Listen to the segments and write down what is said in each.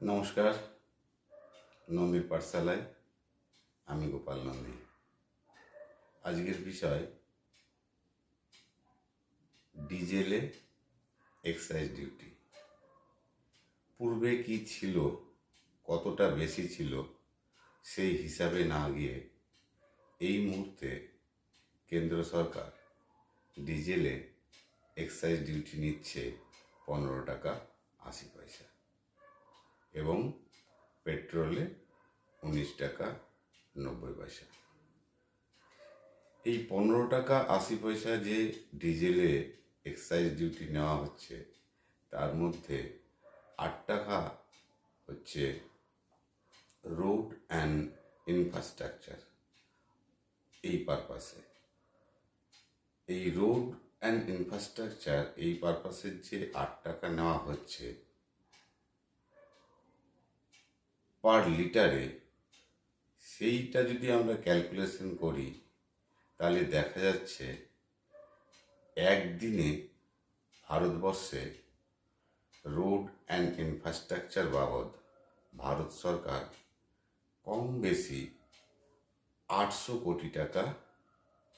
নমস্কার নন্দীর পাঠশালায়, আমি গোপাল নন্দী। আজকের বিষয়, ডিজেলে এক্সাইজ ডিউটি। পূর্বে কি ছিল, কতটা বেশি ছিল, সেই হিসাবে না গিয়ে এই মুহূর্তে কেন্দ্র সরকার ডিজেলে এক্সাইজ ডিউটি নিচ্ছে পনেরো টাকা আশি পয়সা। এবং পেট্রোলে উনিশ টাকা নব্বই পয়সা। এই পনেরো টাকা আশি পয়সা যে ডিজেলে এক্সাইজ ডিউটি নেওয়া হচ্ছে, তার মধ্যে আট টাকা হচ্ছে রোড অ্যান্ড ইনফ্রাস্ট্রাকচার এই পারপাসে এই রোড অ্যান্ড ইনফ্রাস্ট্রাকচার এই পারপাসের যে আট টাকা নেওয়া হচ্ছে পার লিটারে সেইটা যদি আমরা ক্যালকুলেশন করি, তাহলে দেখা যাচ্ছে একদিনে ভারতবর্ষে রোড অ্যান্ড ইনফ্রাস্ট্রাকচার বাবদ ভারত সরকার কম বেশি আটশো কোটি টাকা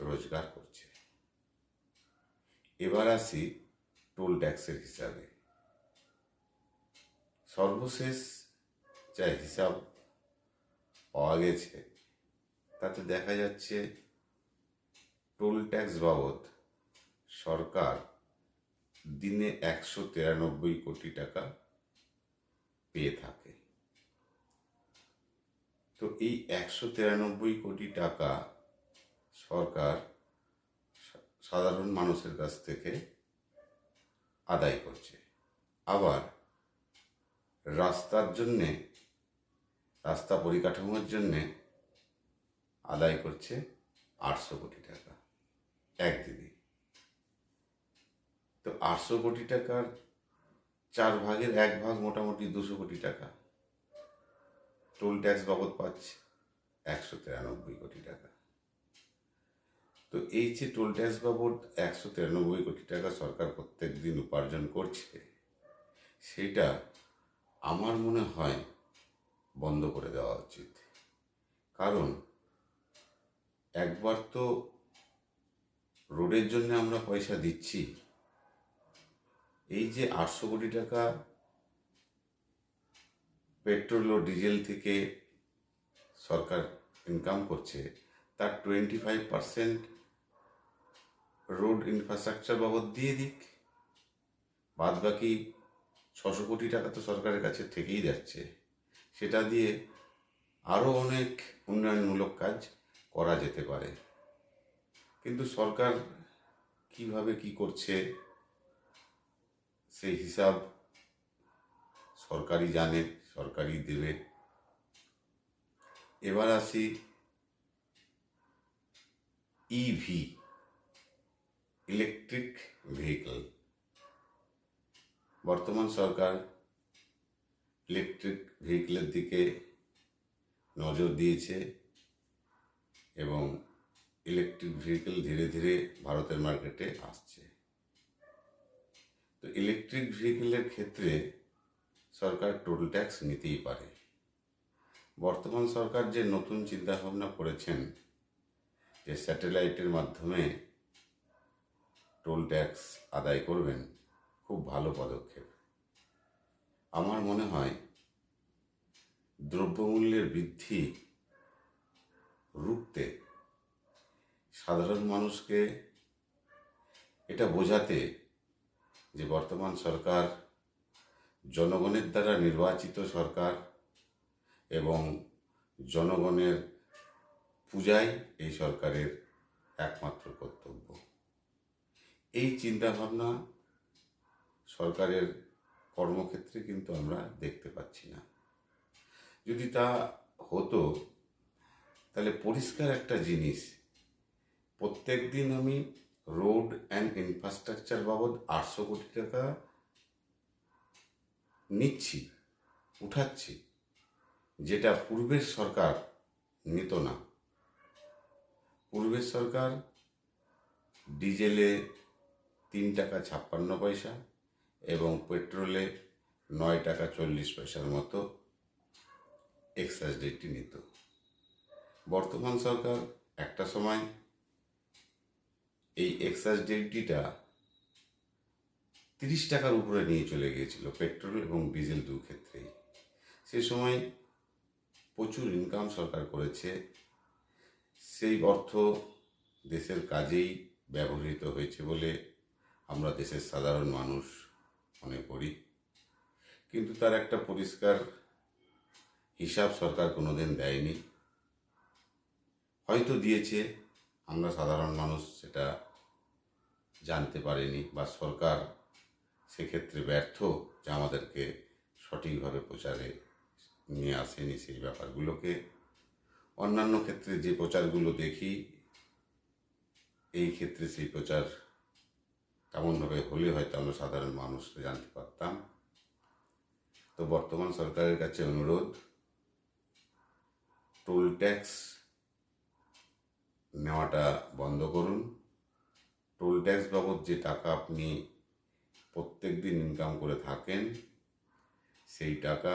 রোজগার করছে। এবার আসি টোল ট্যাক্সের হিসাবে। সর্বশেষ যা হিসাব পাওয়া গেছে, তাতে দেখা যাচ্ছে টোল ট্যাক্স বাবদ সরকার দিনে একশো তিরানব্বই কোটি টাকা পেয়ে থাকে। তো এই একশো তিরানব্বই কোটি টাকা সরকার সাধারণ মানুষের কাছ থেকে আদায় করছে। আবার রাস্তার জন্যে রাস্তা পরিকাঠামোর জন্যে আদায় করছে আটশো কোটি টাকা একদিনে তো আটশো কোটি টাকার চার ভাগের এক ভাগ মোটামুটি দুশো কোটি টাকা। টোল ট্যাক্স বাবদ পাচ্ছে একশো তিরানব্বই কোটি টাকা। তো এই যে টোল ট্যাক্স বাবদ একশো তিরানব্বই কোটি টাকা সরকার প্রত্যেক দিন উপার্জন করছে, সেটা আমার মনে হয় বন্ধ করে দেওয়া উচিত। কারণ, একবার তো রোডের জন্য আমরা পয়সা দিচ্ছি, এই যে আটশো কোটি টাকা পেট্রোল ও ডিজেল থেকে সরকার ইনকাম করছে, তার twenty five percent road infrastructure বাবদ দিয়ে দিক। বাদ বাকি ছশো কোটি টাকা তো সরকারের কাছে থেকেই যাচ্ছে। সেটা দিয়ে আরও অনেক উন্নয়নমূলক কাজ করা যেতে পারে। কিন্তু সরকার কীভাবে কি করছে, সেই হিসাব সরকারি জানে, সরকারই দেবে। এবার আসি ইভি ইলেকট্রিক ভেহিকল বর্তমান সরকার ইলেকট্রিক ভেহিকলের দিকে নজর দিয়েছে এবং ইলেকট্রিক ভেহিকেল ধীরে ধীরে ভারতের মার্কেটে আসছে। তো ইলেকট্রিক ভেহিকেলের ক্ষেত্রে সরকার টোল ট্যাক্স নিতেই পারে। বর্তমান সরকার যে নতুন চিন্তাভাবনা করেছেন যে স্যাটেলাইটের মাধ্যমে টোল ট্যাক্স আদায় করবেন, খুব ভালো পদক্ষেপ। আমার মনে হয় দ্রব্যমূল্যের বৃদ্ধি রুখতে সাধারণ মানুষকে এটা বোঝাতে যে বর্তমান সরকার জনগণের দ্বারা নির্বাচিত সরকার এবং জনগণের পূজাই এই সরকারের একমাত্র কর্তব্য। এই চিন্তাভাবনা সরকারের কর্মক্ষেত্রে কিন্তু আমরা দেখতে পাচ্ছি না। যদি তা হতো, তাহলে পরিষ্কার একটা জিনিস। প্রত্যেক দিন আমি রোড অ্যান্ড ইনফ্রাস্ট্রাকচার বাবদ আটশো কোটি টাকা নিচ্ছি, উঠাচ্ছি, যেটা পূর্বের সরকার নিত না। পূর্বের সরকার ডিজেলে তিন টাকা ছাপ্পান্ন পয়সা এবং পেট্রোলে নয় টাকা চল্লিশ পয়সার মতো এক্সাইজ ডিউটি নিত। বর্তমান সরকার একটা সময় এই এক্সাইজ ডিউটিটা তিরিশ টাকার উপরে নিয়ে চলে গিয়েছিল পেট্রোল এবং ডিজেল দু ক্ষেত্রেই। সে সময় প্রচুর ইনকাম সরকার করেছে। সেই অর্থ দেশের কাজেই ব্যবহৃত হয়েছে বলে আমরা দেশের সাধারণ মানুষ মনে করি কিন্তু তার একটা পরিষ্কার হিসাব সরকার কোনোদিন দেয়নি। হয়তো দিয়েছে, আমরা সাধারণ মানুষ সেটা জানতে পারিনি বা সরকার সেক্ষেত্রে ব্যর্থ যে আমাদেরকে সঠিকভাবে প্রচারে নিয়ে আসেনি সেই ব্যাপারগুলোকে। অন্যান্য ক্ষেত্রে যে প্রচারগুলো দেখি, এই ক্ষেত্রে সেই প্রচার কেমনভাবে হলে হয়তো আমরা সাধারণ মানুষ জানতে পারতাম। তো বর্তমান সরকারের কাছে অনুরোধ টোল ট্যাক্স নেওয়াটা বন্ধ করুন। টোল ট্যাক্স বাবদ যে টাকা আপনি প্রত্যেক দিন ইনকাম করে থাকেন, সেই টাকা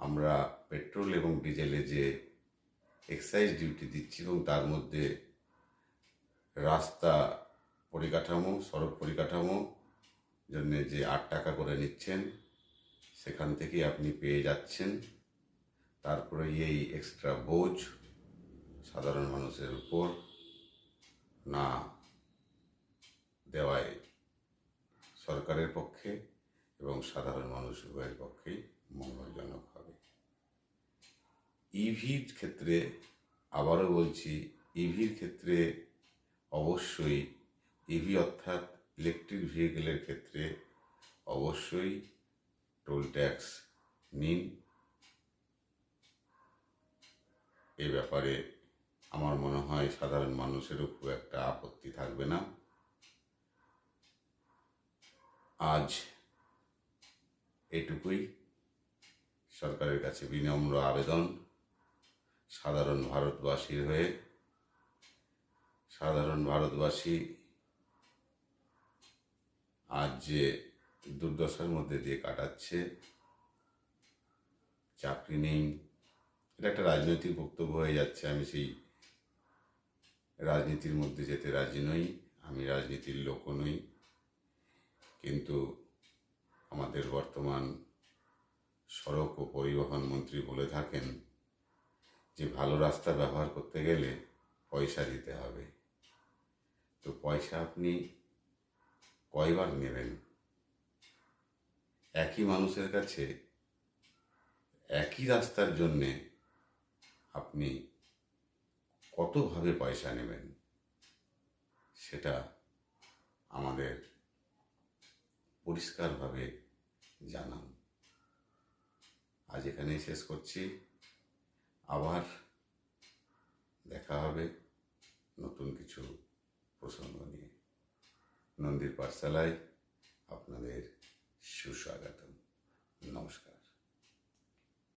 আমরা পেট্রোল এবং ডিজেলে যে এক্সাইজ ডিউটি দিচ্ছি এবং তার মধ্যে রাস্তা পরিকাঠামো, সড়ক পরিকাঠামো, জন্য যে আট টাকা করে নিচ্ছেন, সেখান থেকেই আপনি পেয়ে যাচ্ছেন। তারপরে এই এক্সট্রা বোঝ সাধারণ মানুষের উপর না দেওয়ায় সরকারের পক্ষে এবং সাধারণ মানুষ উভয়ের পক্ষেই মঙ্গলজনক হবে। ইভির ক্ষেত্রে আবারও বলছি ইভির ক্ষেত্রে অবশ্যই ইভি অর্থাৎ ইলেকট্রিক ভেহিকেলের ক্ষেত্রে অবশ্যই টোল ট্যাক্স নিন। এ ব্যাপারে আমার মনে হয় সাধারণ মানুষেরও খুব একটা আপত্তি থাকবে না। আজ এটুকুই। সরকারের কাছে বিনম্র আবেদন। সাধারণ ভারতবাসীর হয়ে, সাধারণ ভারতবাসী আজ যে দুর্দশার মধ্যে দিয়ে কাটাচ্ছে, চাকরি নেই। এটা একটা রাজনৈতিক বক্তব্য হয়ে যাচ্ছে। আমি সেই রাজনীতির মধ্যে যেতে রাজি নই। আমি রাজনীতির লোকও নই। কিন্তু আমাদের বর্তমান সড়ক ও পরিবহন মন্ত্রী বলে থাকেন যে, ভালো রাস্তা ব্যবহার করতে গেলে পয়সা দিতে হবে। তো পয়সা আপনি কয়বার নেবেন? একই মানুষের কাছে একই রাস্তার জন্যে আপনি কতভাবে পয়সা নেবেন? সেটা আমাদের পরিষ্কারভাবে জানান। আজ এখানেই শেষ করছি। আবার দেখা হবে নতুন কিছু প্রসঙ্গ নিয়ে। নন্দীর পাঠশালায় আপনাদের সুস্বাগতম। নমস্কার।